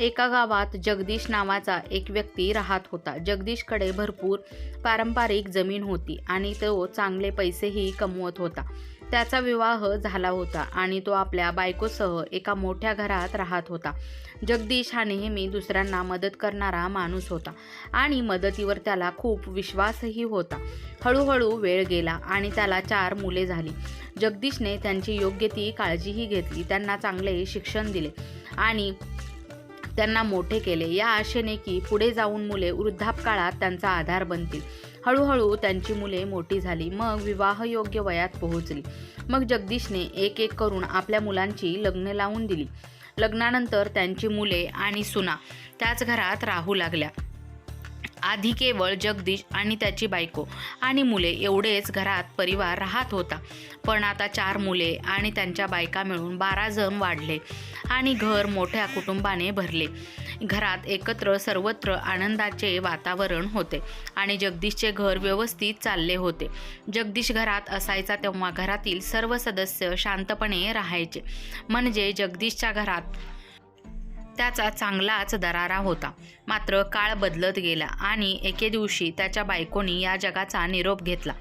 एका गावात जगदीश नावाचा एक व्यक्ती राहत होता. जगदीशकडे भरपूर पारंपरिक जमीन होती आणि तो चांगले पैसेही कमवत होता. त्याचा विवाह झाला होता आणि तो आपल्या बायकोसह एका मोठ्या घरात राहत होता. जगदीश हा नेहमी दुसऱ्यांना मदत करणारा माणूस होता आणि मदतीवर त्याला खूप विश्वासही होता. हळूहळू वेळ गेला आणि त्याला चार मुले झाली. जगदीशने त्यांची योग्य ती काळजीही घेतली. त्यांना चांगले शिक्षण दिले आणि त्यांना मोठे केले. या आशेने की पुढे जाऊन मुले वृद्धापकाळात त्यांचा आधार बनतील. हळूहळू त्यांची मुले मोठी झाली. मग विवाहयोग्य वयात पोहोचली. मग जगदीशने एक एक करून आपल्या मुलांची लग्न लावून दिली. लग्नानंतर त्यांची मुले आणि सुना त्याच घरात राहू लागल्या. आधी केवळ जगदीश आणि त्याची बायको आणि मुले एवढेच घरात परिवार राहत होता. पण आता चार मुले आणि त्यांच्या बायका मिळून बारा जण वाढले आणि घर मोठ्या कुटुंबाने भरले. घरात एकत्र सर्वत्र आनंदाचे वातावरण होते आणि जगदीशचे घर व्यवस्थित चालले होते. जगदीश घरात असायचा तेव्हा घरातील सर्व सदस्य शांतपणे राहायचे. म्हणजे जगदीशच्या घरात त्याचा चांगलाच दरारा होता. मात्र काळ बदलत गेला आणि एके दिवशी त्याच्या बायकोनी या जगाचा निरोप घेतला.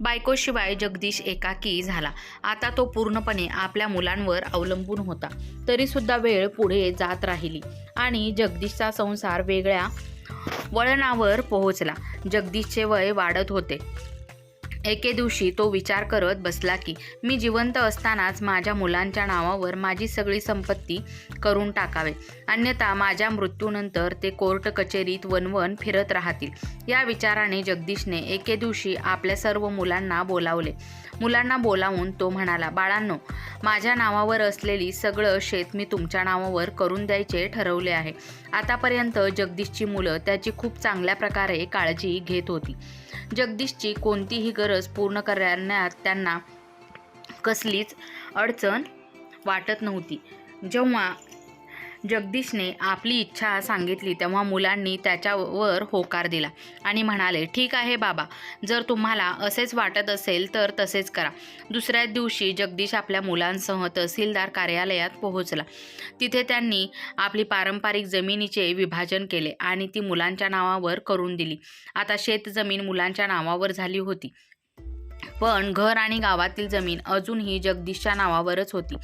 बायकोशिवाय जगदीश एकाकी झाला. आता तो पूर्णपणे आपल्या मुलांवर अवलंबून होता. तरीसुद्धा वेळ पुढे जात राहिली आणि जगदीशचा संसार वेगळ्या वळणावर पोहोचला. जगदीशचे वय वाढत होते. एके दिवशी तो विचार करत बसला की मी जिवंत असतानाच माझ्या मुलांच्या नावावर माझी सगळी संपत्ती करून टाकावे. अन्यथा माझ्या मृत्यूनंतर ते कोर्ट कचेरीत वनवन फिरत राहतील. या विचाराने जगदीशने एके दिवशी आपल्या सर्व मुलांना बोलावले. मुलांना बोलावून तो म्हणाला बाळांनो माझ्या नावावर असलेली सगळं शेत मी तुमच्या नावावर करून द्यायचे ठरवले आहे. आतापर्यंत जगदीशची मुलं त्याची खूप चांगल्या प्रकारे काळजी घेत होती. जगदीशची कोणतीही गरज पूर्ण करण्यात त्यांना कसलीच अडचण वाटत नव्हती. जेव्हा जगदीशने आपली इच्छा सांगितली तेव्हा मुलांनी त्याच्यावर होकार दिला आणि म्हणाले ठीक आहे बाबा जर तुम्हाला असेच वाटत असेल तर तसेच करा. दुसऱ्याच दिवशी जगदीश आपल्या मुलांसह तहसीलदार कार्यालयात पोहोचला. तिथे त्यांनी आपली पारंपरिक जमिनीचे विभाजन केले आणि ती मुलांच्या नावावर करून दिली. आता शेतजमीन मुलांच्या नावावर झाली होती. पण घर आणि गावातील जमीन अजूनही जगदीशच्या नावावरच होती.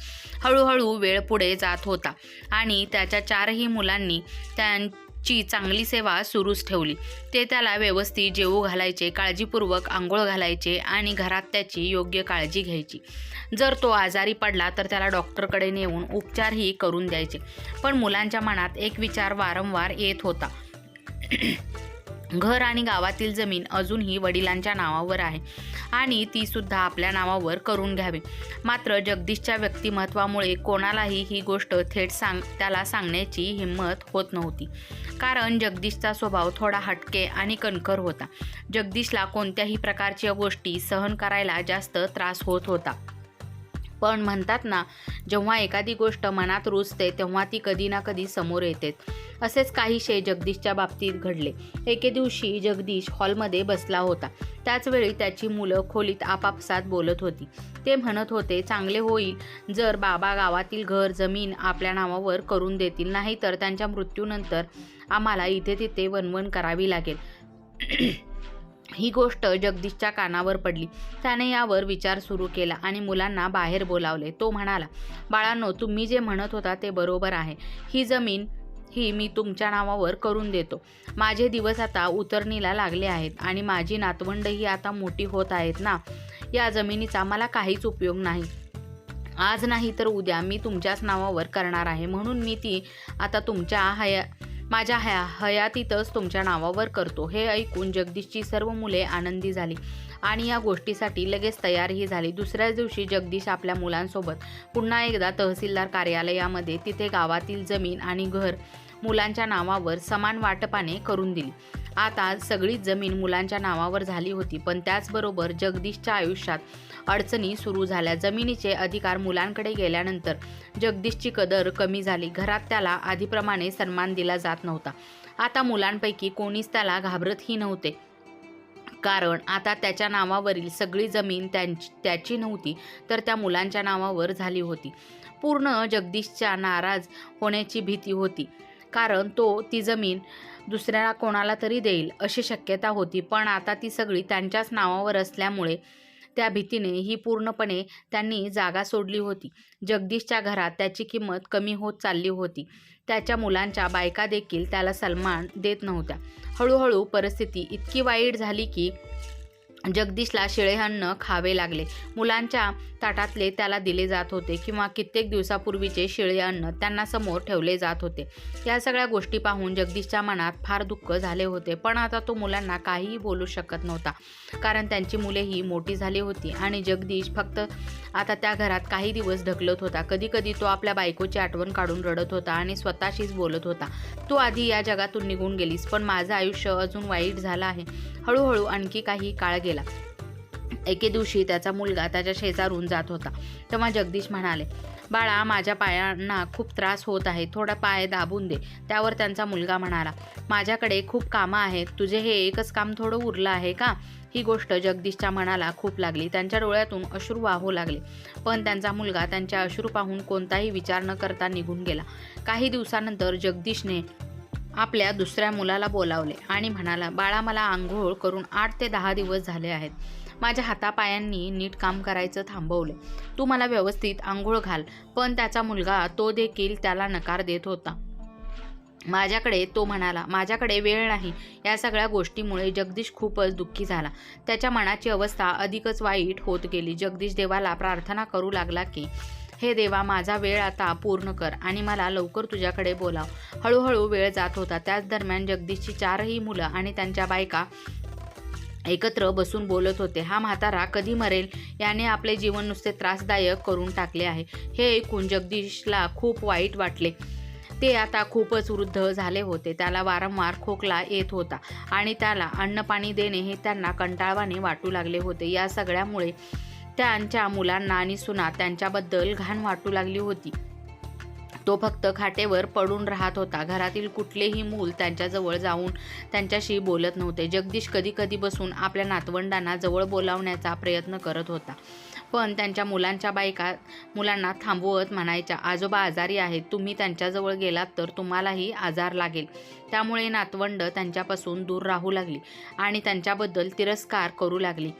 हळूहळू वेळ पुढे जात होता आणि त्याच्या चारही मुलांनी त्यांची चांगली सेवा सुरूच ठेवली. ते त्याला व्यवस्थित जेवू घालायचे काळजीपूर्वक आंघोळ घालायचे आणि घरात त्याची योग्य काळजी घ्यायची. जर तो आजारी पडला तर त्याला डॉक्टरकडे नेऊन उपचारही करून द्यायचे. पण मुलांच्या मनात एक विचार वारंवार येत होता. घर आणि गावातील जमीन अजूनही वडिलांच्या नावावर आहे. आणि ती सुद्धा आपल्या नावावर करून घ्यावी. मात्र जगदीशच्या व्यक्तिमत्वामुळे कोणालाही ही गोष्ट थेट सांग त्याला सांगण्याची हिंमत होत नव्हती. कारण जगदीशचा स्वभाव थोडा हटके आणि कणखर होता. जगदीशला कोणत्याही प्रकारच्या गोष्टी सहन करायला जास्त त्रास होत होता. पण म्हणतात ना जेव्हा एखादी गोष्ट मनात रुजते तेव्हा ती कधी ना कधी समोर येते असेच काहीशे जगदीशच्या बाबतीत घडले. एके दिवशी जगदीश हॉलमध्ये बसला होता. त्याचवेळी त्याची मुलं खोलीत आपापसात बोलत होती. ते म्हणत होते चांगले होईल जर बाबा गावातील घर जमीन आपल्या नावावर करून देतील नाही तर त्यांच्या मृत्यूनंतर आम्हाला इथे तिथे वणवण करावी लागेल. ही गोष्ट जगदीशच्या कानावर पडली. त्याने यावर विचार सुरू केला आणि मुलांना बाहेर बोलावले. तो म्हणाला बाळांनो तुम्ही जे म्हणत होता ते बरोबर आहे. ही जमीन ही मी तुमच्या नावावर करून देतो. माझे दिवस आता उतरणीला लागले आहेत आणि माझी नातवंडही आता मोठी होत आहेत ना? या जमिनीचा मला काहीच उपयोग नाही. आज नाही तर उद्या मी तुमच्याच नावावर करणार आहे. म्हणून मी ती आता तुमच्या हया माझ्या हया हयातीतच तुमच्या नावावर करतो. हे ऐकून जगदीशची सर्व मुले आनंदी झाली आणि या गोष्टीसाठी लगेच तयारही झाली. दुसऱ्याच दिवशी जगदीश आपल्या मुलांसोबत पुन्हा एकदा तहसीलदार कार्यालयामध्ये तिथे गावातील जमीन आणि घर मुलांच्या नावावर समान वाटपाने करून दिली. आता सगळीच जमीन मुलांच्या नावावर झाली होती पण त्याचबरोबर जगदीशच्या आयुष्यात अडचणी सुरू झाल्या. जमिनीचे अधिकार मुलांकडे गेल्यानंतर जगदीशची कदर कमी झाली. घरात त्याला आधीप्रमाणे सन्मान दिला जात नव्हता. आता मुलांपैकी कोणीच त्याला घाबरतही नव्हते. कारण आता त्याच्या नावावरील सगळी जमीन त्यांची त्याची नव्हती तर त्या मुलांच्या नावावर झाली होती. पूर्ण जगदीशच्या नाराज होण्याची भीती होती. कारण तो ती जमीन दुसऱ्याला कोणाला तरी देईल अशी शक्यता होती. पण आता ती सगळी त्यांच्याच नावावर असल्यामुळे त्या भीतीने ही पूर्णपणे त्यांनी जागा सोडली होती. जगदीशच्या घरात त्याची किंमत कमी होत चालली होती. त्याच्या मुलांच्या बायका देखील त्याला सन्मान देत नव्हत्या. हळूहळू परिस्थिती इतकी वाईट झाली की जगदीशला शिळेहन्न खावे लागले. मुलांच्या ताटातले त्याला दिले जात होते किंवा कित्येक दिवसापूर्वीचे शिळे अन्न त्यांना समोर ठेवले जात होते. या सगळ्या गोष्टी पाहून जगदीशच्या मनात फार दुःख झाले होते पण आता तो मुलांना काहीही बोलू शकत नव्हता. कारण त्यांची मुलेही मोठी झाली होती आणि जगदीश फक्त आता त्या घरात काही दिवस ढकलत होता. कधीकधी तो आपल्या बायकोची आठवण काढून रडत होता आणि स्वतःशीच बोलत होता. तू आधी या जगातून निघून गेलीस पण माझं आयुष्य अजून वाईट झालं आहे. हळूहळू आणखी काही काळ गेला. एके दिवशी त्याचा मुलगा त्याच्या शेजारून जात होता. तेव्हा जगदीश म्हणाले बाळा माझ्या पायांना खूप त्रास होत आहे. थोडा पाय दाबून दे. त्यावर त्यांचा मुलगा म्हणाला माझ्याकडे खूप कामं आहेत. तुझे हे एकच काम थोडं उरलं आहे का? ही गोष्ट जगदीशच्या मनाला खूप लागली. त्यांच्या डोळ्यातून अश्रू वाहू लागले. पण त्यांचा मुलगा त्यांच्या अश्रू पाहून कोणताही विचार न करता निघून गेला. काही दिवसानंतर जगदीशने आपल्या दुसऱ्या मुलाला बोलावले आणि म्हणाला बाळा मला आंघोळ करून आठ ते दहा दिवस झाले आहेत. माझ्या हातापायांनी नीट काम करायचं थांबवले. तू मला व्यवस्थित आंघोळ घाल पण त्याचा मुलगा तो देखील त्याला नकार देत होता. माझ्याकडे तो म्हणाला माझ्याकडे वेळ नाही. या सगळ्या गोष्टीमुळे जगदीश खूपच दुःखी झाला. त्याच्या मनाची अवस्था अधिकच वाईट होत गेली. जगदीश देवाला प्रार्थना करू लागला की हे देवा माझा वेळ आता पूर्ण कर आणि मला लवकर तुझ्याकडे बोलाव. हळूहळू वेळ जात होता. त्याच दरम्यान जगदीशची चारही मुलं आणि त्यांच्या बायका एकत्र बसून बोलत होते. हा म्हातारा कधी मरेल याने आपले जीवन नुसते त्रासदायक करून टाकले आहे. हे ऐकून जगदीशला खूप वाईट वाटले. ते आता खूपच वृद्ध झाले होते. त्याला वारंवार खोकला येत होता आणि त्याला अन्नपाणी देणे हे त्यांना कंटाळवाने वाटू लागले होते. या सगळ्यामुळे त्यांच्या मुलांना आणि सुना त्यांच्याबद्दल घाण वाटू लागली होती. तो फक्त खाटेवर पडून राहत होता. घरातील कुठलेही मूल त्यांच्याजवळ जाऊन त्यांच्याशी बोलत नव्हते. जगदीश कधी कधी बसून आपल्या नातवंडांना जवळ बोलावण्याचा प्रयत्न करत होता. पण त्यांच्या मुलांच्या बायका मुलांना थांबवत म्हणायच्या आजोबा आजारी आहेत. तुम्ही त्यांच्याजवळ गेलात तर तुम्हालाही आजार लागेल. त्यामुळे नातवंड त्यांच्यापासून दूर राहू लागली आणि त्यांच्याबद्दल तिरस्कार करू लागली.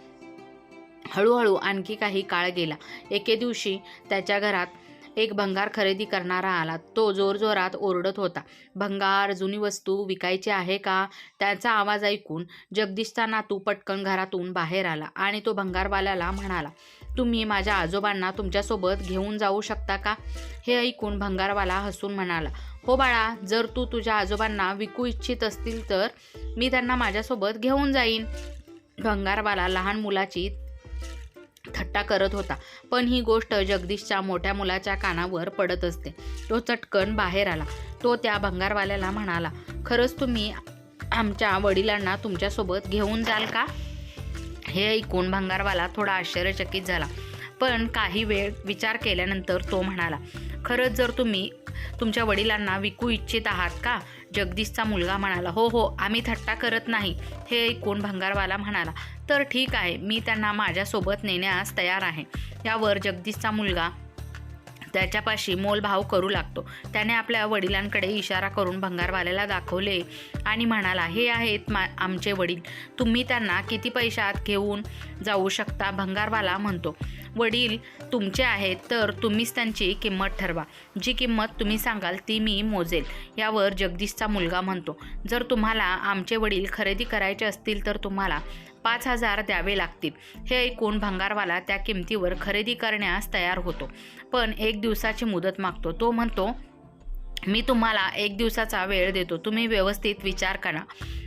हळूहळू आणखी काही काळ गेला. एके दिवशी त्याच्या घरात एक भंगार खरेदी करणारा आला. तो जोरजोरात ओरडत होता. भंगार जुनी वस्तू विकायची आहे का? त्याचा आवाज ऐकून जगदीशचा नातू पटकन घरातून बाहेर आला आणि तो भंगारवाल्याला म्हणाला तुम्ही माझ्या आजोबांना तुमच्यासोबत घेऊन जाऊ शकता का? हे ऐकून भंगारवाला हसून म्हणाला हो बाळा जर तू तुझ्या आजोबांना विकू इच्छित असतील तर मी त्यांना माझ्यासोबत घेऊन जाईन. भंगारवाला लहान मुलाची थट्टा करत होता. पण ही गोष्ट जगदीशच्या मोठ्या मुलाच्या कानावर पडत असते. तो चटकन बाहेर आला. तो त्या भंगारवाल्याला म्हणाला खरंच तुम्ही आमच्या वडिलांना तुमच्यासोबत घेऊन जाल का? हे ऐकून भंगारवाला थोडा आश्चर्यचकित झाला. पण काही वेळ विचार केल्यानंतर तो म्हणाला खरंच जर तुम्ही तुमच्या वडिलांना विकू इच्छित आहात का? जगदीशचा मुलगा म्हणाला हो हो आम्ही थट्टा करत नाही. हे ऐकून भंगारवाला म्हणाला तर ठीक आहे मी त्यांना माझ्यासोबत नेण्यास तयार आहे. यावर जगदीशचा मुलगा त्याच्यापाशी मोलभाव करू लागतो. त्याने आपल्या वडिलांकडे इशारा करून भंगारवाल्याला दाखवले आणि म्हणाला हे आहेत मा आमचे वडील. तुम्ही त्यांना किती पैशात घेऊन जाऊ शकता? भंगारवाला म्हणतो वडील तुमचे आहेत तर तुम्हीच त्यांची किंमत ठरवा. जी किंमत तुम्ही सांगाल ती मी मोजेल. यावर जगदीशचा मुलगा म्हणतो जर तुम्हाला आमचे वडील खरेदी करायचे असतील तर तुम्हाला पाच हजार द्यावे लागतील. हे ऐकून भंगारवाला त्या किमतीवर खरेदी करण्यास तयार होतो. पण एक दिवसाची मुदत मागतो. तो म्हणतो मी तुम्हाला एक दिवसाचा वेळ देतो. तुम्ही व्यवस्थित विचार करा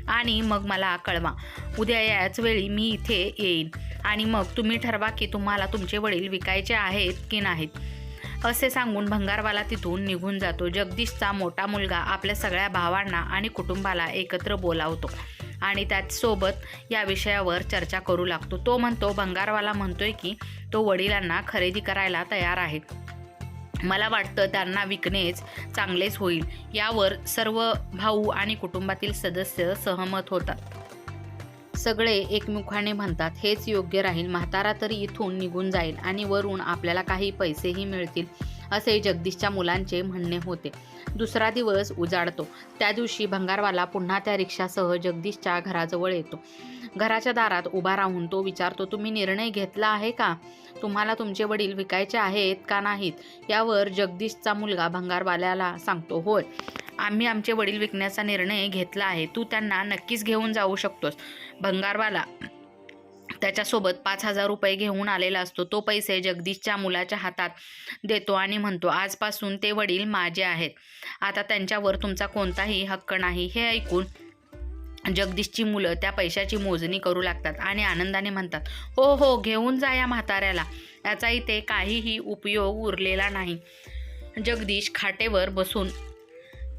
आणि मग मला कळवा. उद्या याच वेळी मी इथे येईन. आणि मग तुम्ही ठरवा की तुम्हाला तुमचे वडील विकायचे आहेत की नाहीत. असे सांगून भंगारवाला तिथून निघून जातो. जगदीशचा मोठा मुलगा आपल्या सगळ्या भावांना आणि कुटुंबाला एकत्र बोलावतो आणि त्याचसोबत या विषयावर चर्चा करू लागतो. तो म्हणतो भंगारवाला म्हणतोय की तो वडिलांना खरेदी करायला तयार आहे. मला वाटतं त्यांना विकणेच चांगलेच होईल. यावर सर्व भाऊ आणि कुटुंबातील सदस्य सहमत होतात. सगळे एकमुखाने म्हणतात हेच योग्य राहील. म्हातारा तरी इथून निघून जाईल आणि वरून आपल्याला काही पैसेही मिळतील. असे जगदीशच्या मुलांचे म्हणणे होते. दुसरा दिवस उजाडतो. त्या दिवशी भंगारवाला पुन्हा त्या रिक्षासह जगदीशच्या घराजवळ येतो. घराच्या दारात उभा राहून तो विचारतो तुम्ही निर्णय घेतला आहे का? तुम्हाला तुमचे वडील विकायचे आहेत का नाहीत? यावर जगदीशचा मुलगा भंगारवाल्याला सांगतो होय आम्ही आमचे वडील विकण्याचा निर्णय घेतला आहे. तू त्यांना नक्कीच घेऊन जाऊ शकतोस. भंगारवाला त्याच्यासोबत पाच हजार रुपये घेऊन आलेला असतो. तो पैसे जगदीशच्या मुलाच्या हातात देतो आणि म्हणतो आजपासून ते वडील माझे आहेत. आता त्यांच्यावर तुमचा कोणताही हक्क नाही. हे ऐकून जगदीशची मुलं त्या पैशाची मोजणी करू लागतात आणि आनंदाने म्हणतात हो हो घेऊन जा या म्हाताऱ्याला. याचा इथे काहीही उपयोग उरलेला नाही. जगदीश खाटेवर बसून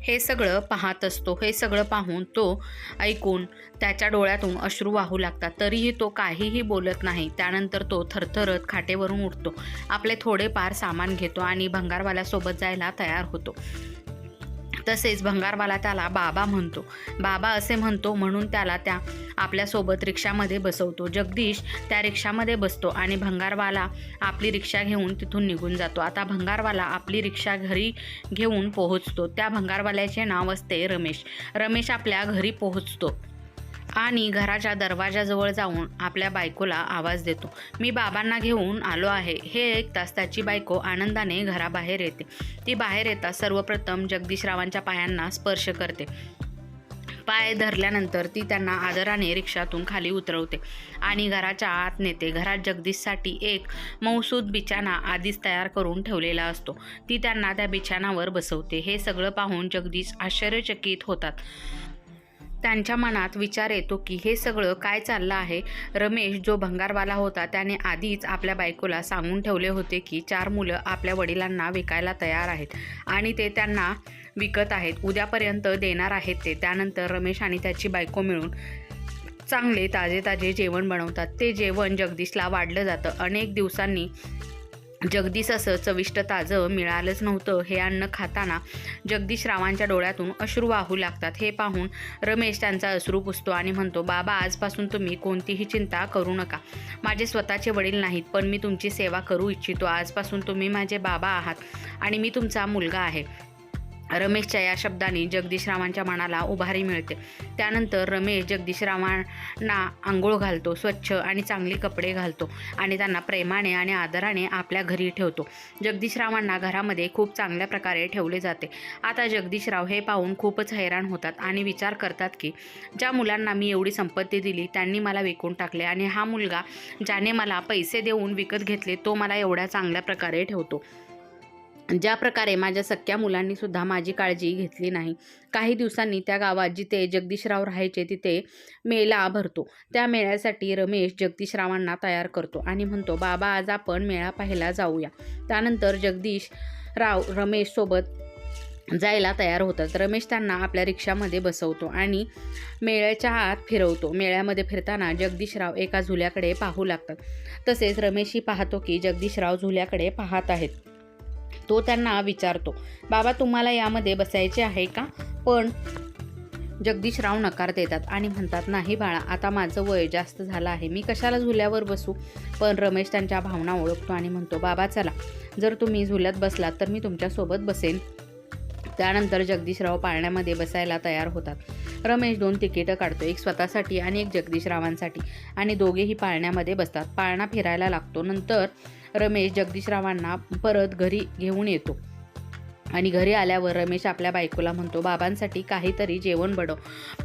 हे सगळं पाहत असतो. हे सगळं पाहून तो ऐकून त्याच्या डोळ्यातून अश्रू वाहू लागतात. तरीही तो काहीही बोलत नाही. त्यानंतर तो थरथरत खाटेवरून उठतो. आपले थोडेफार सामान घेतो आणि भंगारवाल्यासोबत जायला तयार होतो. तसेच भंगारवाला त्याला बाबा म्हणतो. बाबा असे म्हणतो म्हणून त्याला त्या आपल्यासोबत रिक्षामध्ये बसवतो. जगदीश त्या रिक्षामध्ये बसतो आणि भंगारवाला आपली रिक्षा घेऊन तिथून निघून जातो. आता भंगारवाला आपली रिक्षा घरी घेऊन पोहोचतो. त्या भंगारवाल्याचे नाव असते रमेश. रमेश आपल्या घरी पोहोचतो. आणि घराच्या दरवाजाजवळ जाऊन आपल्या बायकोला आवाज देतो. मी बाबांना घेऊन आलो आहे. हे ऐकताच त्याची बायको आनंदाने घराबाहेर येते. ती बाहेर येताच सर्वप्रथम जगदीशरावांच्या पायांना स्पर्श करते. पाय धरल्यानंतर ती त्यांना आदराने रिक्षातून खाली उतरवते आणि घराच्या आत नेते. घरात जगदीशसाठी एक मौसूद बिछाना आधीच तयार करून ठेवलेला असतो. ती त्यांना त्या बिछाणावर बसवते. हे सगळं पाहून जगदीश आश्चर्यचकित होतात. त्यांच्या मनात विचार येतो की हे सगळं काय चाललं आहे? रमेश जो भंगारवाला होता त्याने आधीच आपल्या बायकोला सांगून ठेवले होते की चार मुलं आपल्या वडिलांना विकायला तयार आहेत आणि ते त्यांना विकत आहेत. उद्यापर्यंत देणार आहेत ते. त्यानंतर रमेश आणि त्याची बायको मिळून चांगले ताजे ताजे जेवण बनवतात. ते जेवण जगदीशला वाढलं जातं. अनेक दिवसांनी जगदीश असं चविष्ट ताजं मिळालंच नव्हतं. हे अन्न खाताना जगदीश रावांच्या डोळ्यातून अश्रू वाहू लागतात. हे पाहून रमेश त्यांचा अश्रू पुसतो आणि म्हणतो बाबा आजपासून तुम्ही कोणतीही चिंता करू नका. माझे स्वतःचे वडील नाहीत पण मी तुमची सेवा करू इच्छितो. आजपासून तुम्ही माझे बाबा आहात आणि मी तुमचा मुलगा आहे. रमेशच्या या शब्दांनी जगदीशरावांच्या मनाला उभारी मिळते. त्यानंतर रमेश जगदीशरावांना आंघोळ घालतो स्वच्छ आणि चांगली कपडे घालतो आणि त्यांना प्रेमाने आणि आदराने आपल्या घरी ठेवतो. जगदीशरावांना घरामध्ये खूप चांगल्या प्रकारे ठेवले जाते. आता जगदीशराव हे पाहून खूपच हैराण होतात आणि विचार करतात की ज्या मुलांना मी एवढी संपत्ती दिली त्यांनी मला विकून टाकले आणि हा मुलगा ज्याने मला पैसे देऊन विकत घेतले तो मला एवढ्या चांगल्या प्रकारे ठेवतो. ज्या प्रकारे माझ्या सख्या मुलांनी सुद्धा माझी काळजी घेतली नाही काही दिवसांनी त्या गावात जिथे जगदीशराव राहायचे तिथे मेळा भरतो. त्या मेळ्यासाठी रमेश जगदीशरावांना तयार करतो आणि म्हणतो बाबा आज आपण मेळा पाहायला जाऊया. त्यानंतर जगदीश राव रमेशसोबत जायला तयार होतात. रमेश त्यांना आपल्या रिक्षामध्ये बसवतो आणि मेळ्याच्या आत फिरवतो. मेळ्यामध्ये फिरताना जगदीशराव एका झुल्याकडे पाहू लागतात. तसेच रमेशही पाहतो की जगदीशराव झुल्याकडे पाहत आहेत. तो त्यांना विचारतो बाबा तुम्हाला यामध्ये बसायचे आहे का? पण जगदीशराव नकार देतात आणि म्हणतात नाही बाळा आता माझं वय जास्त झालं आहे. मी कशाला झुल्यावर बसू? पण रमेश त्यांच्या भावना ओळखतो आणि म्हणतो बाबा चला. जर तुम्ही झुल्यात बसलात तर मी तुमच्यासोबत बसेन. त्यानंतर जगदीशराव पाळण्यामध्ये बसायला तयार होतात. रमेश दोन तिकीटं काढतो एक स्वतःसाठी आणि एक जगदीशरावांसाठी. आणि दोघेही पाळण्यामध्ये बसतात. पाळणा फिरायला लागतो. नंतर रमेश जगदीशरावांना परत घरी घेऊन येतो. आणि घरी आल्यावर रमेश आपल्या बायकोला म्हणतो बाबांसाठी काहीतरी जेवण बडव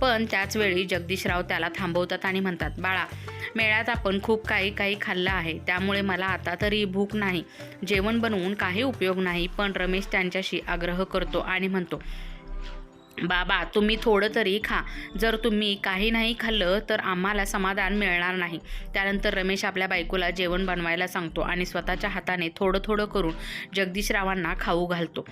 पण त्याचवेळी जगदीशराव त्याला थांबवतात आणि म्हणतात बाळा मेळ्यात आपण खूप काही काही खाल्लं आहे त्यामुळे मला आता तरी भूक नाही. जेवण बनवून काही उपयोग नाही पण रमेश त्यांच्याशी आग्रह करतो आणि म्हणतो बाबा तुम्ही थोडं तरी खा. जर तुम्ही काही नाही खाल्लं तर आम्हाला समाधान मिळणार नाही. त्यानंतर रमेश आपल्या बायकोला जेवण बनवायला सांगतो आणि स्वतःच्या हाताने थोडं थोडं करून जगदीशरावांना खाऊ घालतो.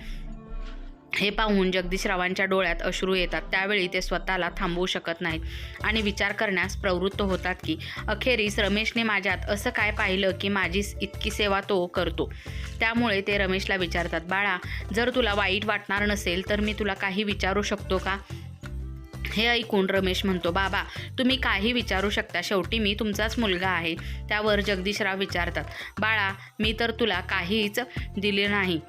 हे पाहून जगदीशरावांच्या डोळ्यात अश्रू येतात. त्यावेळी ते स्वतःला थांबवू शकत नाहीत आणि विचार करण्यास प्रवृत्त होतात की अखेरीस रमेशने माझ्यात असं काय पाहिलं की माझी इतकी सेवा तो करतो? त्यामुळे ते रमेशला विचारतात बाळा जर तुला वाईट वाटणार नसेल तर मी तुला काही विचारू शकतो का? हे ऐकून रमेश म्हणतो बाबा तुम्ही काही विचारू शकता. शेवटी मी तुमचाच मुलगा आहे. त्यावर जगदीशराव विचारतात बाळा मी तर तुला काहीच दिले नाही.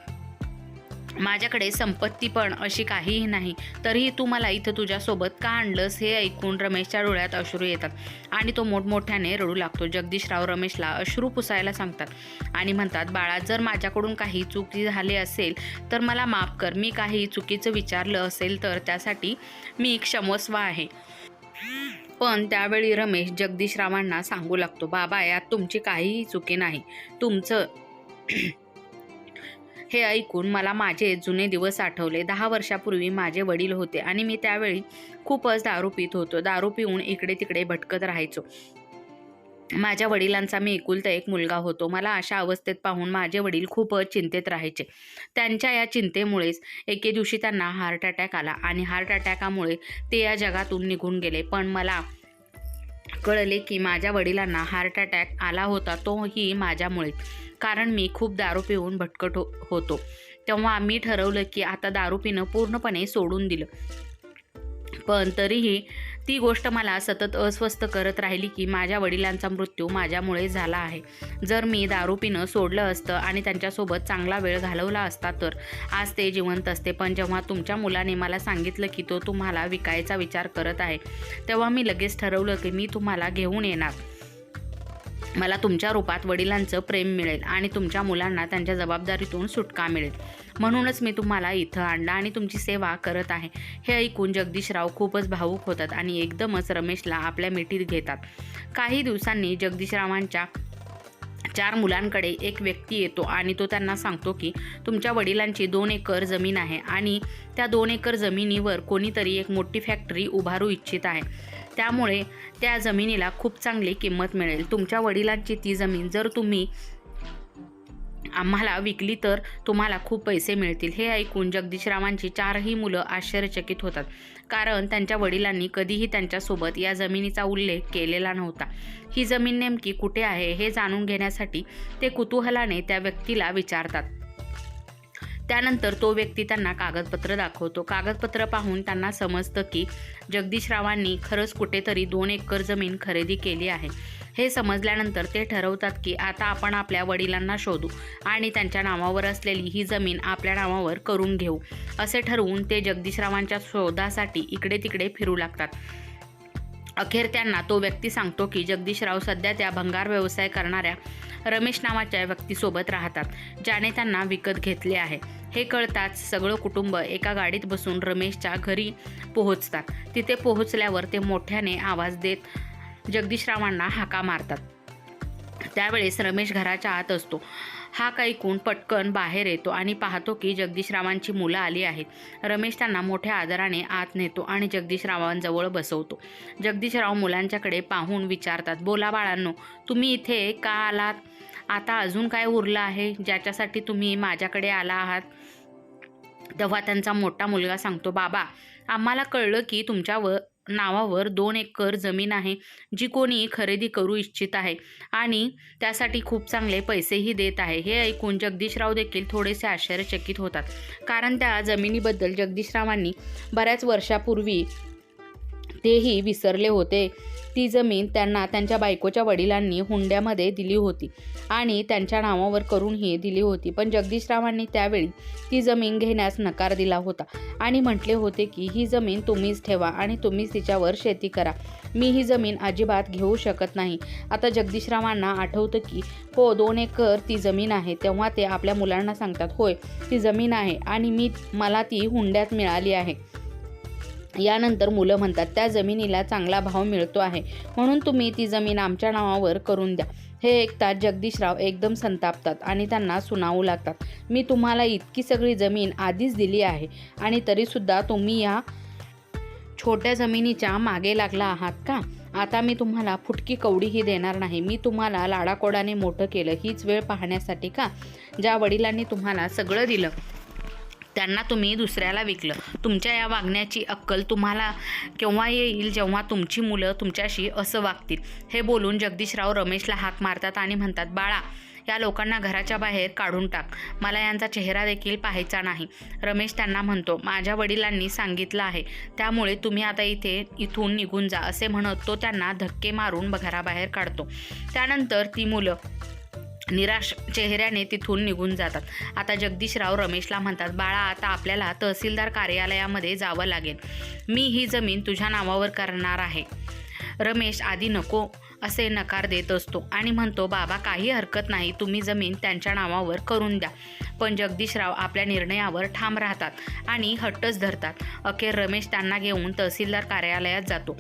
माझ्याकडे संपत्ती पण अशी काहीही नाही तरीही तू मला इथं तुझ्यासोबत का आणलंस हे ऐकून रमेशच्या डोळ्यात अश्रू येतात आणि तो मोठमोठ्याने रडू लागतो. जगदीशराव रमेशला अश्रू पुसायला सांगतात आणि म्हणतात बाळा जर माझ्याकडून काही चुकी झाली असेल तर मला माफ कर. मी काही चुकीचं विचारलं असेल तर त्यासाठी मी क्षमस्व आहे. पण त्यावेळी रमेश जगदीशरावांना सांगू लागतो बाबा यात तुमची काहीही चुकी नाही. तुमचं हे ऐकून मला माझे जुने दिवस आठवले. दहा वर्षापूर्वी माझे वडील होते आणि मी त्यावेळी खूपच दारू पित होतो. दारू पिऊन इकडे तिकडे भटकत राहायचो. माझ्या वडिलांचा मी एकुलता एक मुलगा होतो. मला अशा अवस्थेत पाहून माझे वडील खूपच चिंतेत राहायचे. त्यांच्या या चिंतेमुळेच एके दिवशी त्यांना हार्ट अटॅक आला आणि हार्ट अटॅकामुळे ते या जगातून निघून गेले. पण मला कळले की माझ्या वडिलांना हार्ट अटॅक आला होता तोही माझ्यामुळे. कारण मी खूप दारू पिऊन भटकट हो होतो. तेव्हा आम्ही ठरवलं की आता दारू पिणं पूर्णपणे सोडून दिलं. पण तरीही ती गोष्ट मला सतत अस्वस्थ करत राहिली की माझ्या वडिलांचा मृत्यू माझ्यामुळे झाला आहे. जर मी दारू पिणं सोडलं असतं आणि त्यांच्यासोबत चांगला वेळ घालवला असता तर आज ते जिवंत असते. पण जेव्हा तुमच्या मुलाने मला सांगितलं की तो तुम्हाला विकायचा विचार करत आहे तेव्हा मी लगेच ठरवलं की मी तुम्हाला घेऊन येणार. मला तुमच्या रूपात वडिलांचं प्रेम मिळेल आणि तुमच्या मुलांना त्यांच्या जबाबदारीतून सुटका मिळेल. म्हणूनच मी तुम्हाला इथं आणलं आणि तुमची सेवा करत आहे. हे ऐकून जगदीशराव खूपच भावूक होतात आणि एकदमच रमेशला आपल्या मिठीत घेतात. काही दिवसांनी जगदीशरावांच्या चार मुलांकडे एक व्यक्ती येतो आणि तो त्यांना सांगतो की तुमच्या वडिलांची दोन एकर जमीन आहे आणि त्या दोन एकर जमिनीवर कोणीतरी एक मोठी फॅक्टरी उभारू इच्छित आहे. त्यामुळे त्या जमिनीला खूप चांगली किंमत मिळेल. तुमच्या वडिलांची ती जमीन जर तुम्ही आम्हाला विकली तर तुम्हाला खूप पैसे मिळतील. हे ऐकून जगदीशरावांची चारही मुलं आश्चर्यचकित होतात. कारण त्यांच्या वडिलांनी कधीही त्यांच्यासोबत या जमिनीचा उल्लेख केलेला नव्हता. ही जमीन नेमकी कुठे आहे हे जाणून घेण्यासाठी ते कुतूहलाने त्या व्यक्तीला विचारतात. त्यानंतर तो व्यक्ती त्यांना कागदपत्र दाखवतो. कागदपत्र पाहून त्यांना समजतं की जगदीशरावांनी खरंच कुठेतरी दोन एकर जमीन खरेदी केली आहे. हे समजल्यानंतर ते ठरवतात की आता आपण आपल्या वडिलांना शोधू आणि त्यांच्या नावावर असलेली ही जमीन आपल्या नावावर करून घेऊ. असे ठरवून ते जगदीशरावांच्या शोधासाठी इकडे तिकडे फिरू लागतात. अखेर त्यांना तो व्यक्ती सांगतो की जगदीशराव सध्या त्या भंगार व्यवसाय करणाऱ्या रमेश नावाच्या व्यक्तीसोबत राहतात ज्याने त्यांना विकत घेतले आहे. हे कळताच सगळं कुटुंब एका गाडीत बसून रमेशच्या घरी पोहोचतात. तिथे पोहोचल्यावर ते मोठ्याने आवाज देत जगदीशरावांना हाका मारतात. त्यावेळेस रमेश घराच्या आत असतो. हा ऐकून पटकन बाहेर येतो आणि पाहतो की जगदीशरावांची मुलं आली आहेत. रमेश त्यांना मोठ्या आदराने आत नेतो आणि जगदीशरावांजवळ बसवतो. जगदीशराव मुलांच्याकडे पाहून विचारतात बोला बाळांनो तुम्ही इथे का आलात? आता अजून काय उरलं आहे? ज्याच्यासाठी तुम्ही माझ्याकडे आला आहात. तेव्हा त्यांचा मोठा मुलगा सांगतो बाबा आम्हाला कळलं की तुमच्यावर नावावर दोन एकर जमीन आहे जी कोणी खरेदी करू इच्छित आहे आणि त्यासाठी खूप चांगले पैसेही देत आहे. हे ऐकून जगदीशराव देखील थोडेसे आश्चर्यचकित होतात. कारण त्या जमिनीबद्दल जगदीशरावांनी बऱ्याच वर्षापूर्वी तेही विसरले होते. ती जमीन त्यांना त्यांच्या बायकोच्या वडिलांनी हुंड्यामध्ये दिली होती आणि त्यांच्या नावावर करूनही दिली होती. पण जगदीशरावांनी त्यावेळी ती जमीन घेण्यास नकार दिला होता आणि म्हटले होते की ही जमीन तुम्हीच ठेवा आणि तुम्हीच तिच्यावर शेती करा. मी ही जमीन अजिबात घेऊ शकत नाही आता जगदीशरावांना आठवतं की हो दोन एकर ती जमीन आहे. तेव्हा ते आपल्या मुलांना सांगतात होय ती जमीन आहे आणि मी मला ती हुंड्यात मिळाली आहे. यानंतर मुलं म्हणतात त्या जमिनीला चांगला भाव मिळतो आहे. म्हणून तुम्ही ती जमीन आमच्या नावावर करून द्या. हे ऐकतात जगदीशराव एकदम संतापतात आणि त्यांना सुनावू लागतात. मी तुम्हाला इतकी सगळी जमीन आधीच दिली आहे आणि तरीसुद्धा तुम्ही या छोट्या जमिनीच्या मागे लागला आहात का? आता मी तुम्हाला फुटकी कवडीही देणार नाही. मी तुम्हाला लाडाकोडाने मोठं केलं. हीच वेळ पाहण्यासाठी का? ज्या वडिलांनी तुम्हाला सगळं दिलं. त्यांना तुम्ही दुसऱ्याला विकलं. तुमच्या या वागण्याची अक्कल तुम्हाला केव्हा येईल जेव्हा तुमची मुलं तुमच्याशी असं वागतील. हे बोलून जगदीशराव रमेशला हाक मारतात आणि म्हणतात बाळा या लोकांना घराच्या बाहेर काढून टाक. मला यांचा चेहरा देखील पाहायचा नाही. रमेश त्यांना म्हणतो माझ्या वडिलांनी सांगितलं आहे. त्यामुळे तुम्ही आता इथे इथून निघून जा. असे म्हणत तो त्यांना धक्के मारून घराबाहेर काढतो. त्यानंतर ती मुलं निराश चेहऱ्याने तिथून निघून जातात. आता जगदीशराव रमेशला म्हणतात बाळा आता आपल्याला तहसीलदार कार्यालयामध्ये जावं लागेल. मी ही जमीन तुझ्या नावावर करणार आहे. रमेश आधी नको असे नकार देत असतो आणि म्हणतो बाबा काही हरकत नाही. तुम्ही जमीन त्यांच्या नावावर करून द्या. पण जगदीशराव आपल्या निर्णयावर ठाम राहतात आणि हट्टच धरतात. अखेर रमेश त्यांना घेऊन तहसीलदार कार्यालयात जातो.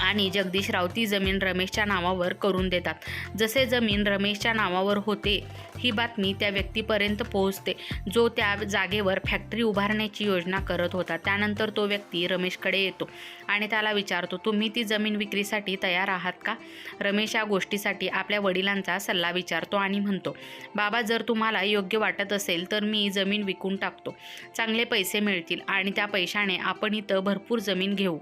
आणि जगदीशराव ती जमीन रमेशच्या नावावर करून देतात. जसे जमीन रमेशच्या नावावर होते ही बातमी त्या व्यक्तीपर्यंत पोहोचते जो त्या जागेवर फॅक्टरी उभारण्याची योजना करत होता. त्यानंतर तो व्यक्ती रमेशकडे येतो आणि त्याला विचारतो तुम्ही ती जमीन विक्रीसाठी तयार आहात का? रमेश या गोष्टीसाठी आपल्या वडिलांचा सल्ला विचारतो आणि म्हणतो बाबा जर तुम्हाला योग्य वाटत असेल तर मी जमीन विकून टाकतो. चांगले पैसे मिळतील आणि त्या पैशाने आपण इथं भरपूर जमीन घेऊ.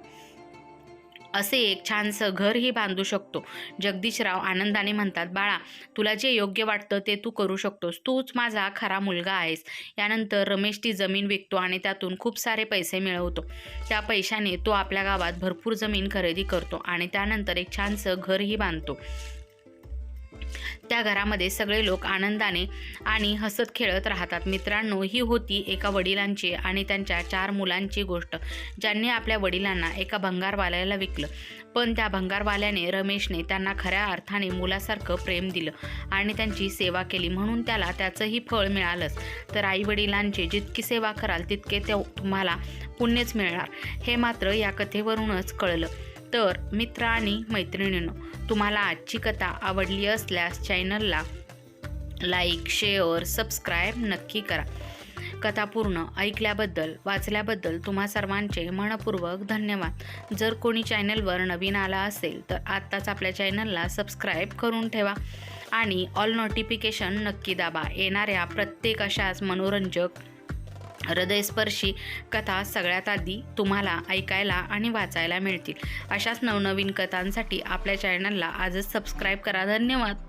असे एक छानसं घरही बांधू शकतो. जगदीशराव आनंदाने म्हणतात बाळा तुला जे योग्य वाटतं ते तू करू शकतोस. तूच माझा खरा मुलगा आहेस. यानंतर रमेश ती जमीन विकतो आणि त्यातून खूप सारे पैसे मिळवतो. त्या पैशाने तो आपल्या गावात भरपूर जमीन खरेदी करतो आणि त्यानंतर एक छानसं घरही बांधतो. त्या घरामध्ये सगळे लोक आनंदाने आणि हसत खेळत राहतात. मित्रांनो ही होती एका वडिलांची आणि त्यांच्या चार मुलांची गोष्ट ज्यांनी आपल्या वडिलांना एका भंगारवाल्याला विकलं. पण त्या भंगारवाल्याने रमेशने त्यांना खऱ्या अर्थाने मुलासारखं प्रेम दिलं आणि त्यांची सेवा केली. म्हणून त्याला त्याचंही फळ मिळालंच. तर आईवडिलांची जितकी सेवा कराल तितके ते तुम्हाला पुण्यच मिळणार. हे मात्र या कथेवरूनच कळलं. तर मित्र आणि मैत्रिणींनो तुम्हाला आजची कथा आवडली असल्यास चॅनलला लाईक शेअर सबस्क्राईब नक्की करा. कथा पूर्ण ऐकल्याबद्दल वाचल्याबद्दल तुम्हा सर्वांचे मनपूर्वक धन्यवाद. जर कोणी चॅनलवर नवीन आला असेल तर आत्ताच आपल्या चॅनलला सबस्क्राईब करून ठेवा आणि ऑल नोटिफिकेशन नक्की दाबा. येणाऱ्या प्रत्येक अशाच मनोरंजक हृदयस्पर्शी कथा सगळ्यात आधी तुम्हाला ऐकायला आणि वाचायला मिळतील. अशाच नवनवीन कथांसाठी आपल्या चॅनलला आजच सबस्क्राईब करा. धन्यवाद.